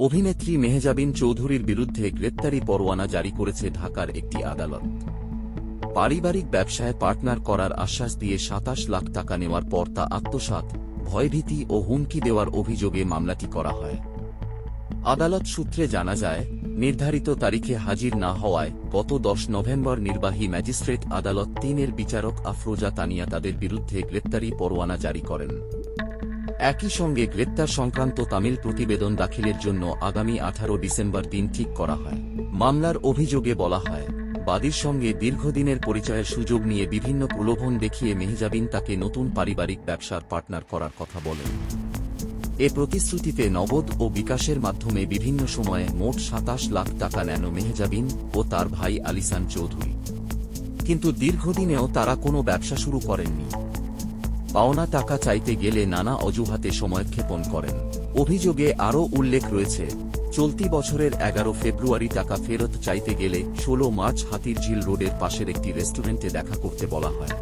অভিনেত্রী মেহজাবিন চৌধুরীর বিরুদ্ধে গ্রেপ্তারি পরোয়ানা জারি করেছে ঢাকার একটি আদালত। পারিবারিক ব্যবসায় পার্টনার করার আশ্বাস দিয়ে সাতাশ লাখ টাকা নেওয়ার পর তা আত্মসাৎ, ভয়ভীতি ও হুমকি দেওয়ার অভিযোগে মামলাটি করা হয়। আদালত সূত্রে জানা যায়, নির্ধারিত তারিখে হাজির না হওয়ায় গত দশ নভেম্বর নির্বাহী ম্যাজিস্ট্রেট আদালত তিনের বিচারক আফরোজা তানিয়া তাদের বিরুদ্ধে গ্রেপ্তারি পরোয়ানা জারি করেন। একই সঙ্গে গ্রেপ্তার সংক্রান্ত তামিল প্রতিবেদন দাখিলের জন্য আগামী আঠারো ডিসেম্বর দিন ঠিক করা হয়। মামলার অভিযোগে বলা হয়, বাদীর সঙ্গে দীর্ঘদিনের পরিচয়ের সুযোগ নিয়ে বিভিন্ন প্রলোভন দেখিয়ে মেহজাবিন তাকে নতুন পারিবারিক ব্যবসার পার্টনার করার কথা বলেন। এ প্রতিশ্রুতিতে নগদ ও বিকাশের মাধ্যমে বিভিন্ন সময়ে মোট সাতাশ লাখ টাকা নেন মেহজাবিন ও তার ভাই আলিসান চৌধুরী। কিন্তু দীর্ঘদিনেও তারা কোনো ব্যবসা শুরু করেননি। পাওনা টাকা চাইতে গেলে নানা অজুহাতে সময়ক্ষেপণ করেন। অভিযোগে আরও উল্লেখ রয়েছে, চলতি বছরের এগারো ফেব্রুয়ারি টাকা ফেরত চাইতে গেলে ষোলো মার্চ হাতিরঝিল রোডের পাশের একটি রেস্টুরেন্টে দেখা করতে বলা হয়।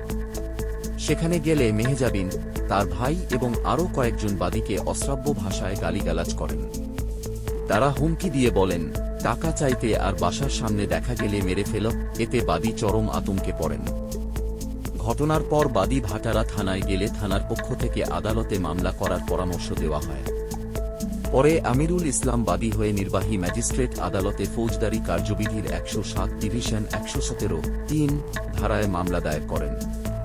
সেখানে গেলে মেহজাবিন, তার ভাই এবং আরও কয়েকজন বাদীকে অশ্রাব্য ভাষায় গালিগালাজ করেন। তারা হুমকি দিয়ে বলেন, টাকা চাইতে আর বাসার সামনে দেখা গেলে মেরে ফেল, এতে বাদী চরম আতঙ্কে পড়েন। ঘটনার পর বাদী ভাটারা থানায় গেলে থানার পক্ষ থেকে আদালতে মামলা করার পরামর্শ দেওয়া হয়। পরে আমিরুল ইসলাম বাদী হয়ে নির্বাহী ম্যাজিস্ট্রেট আদালতে ফৌজদারি কার্যবিধির একশো সাত ডিভিশন একশো সতেরো তিন ধারায় মামলা দায়ের করেন।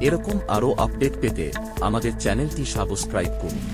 এরকম আরও আপডেট পেতে আমাদের চ্যানেলটি সাবস্ক্রাইব করুন।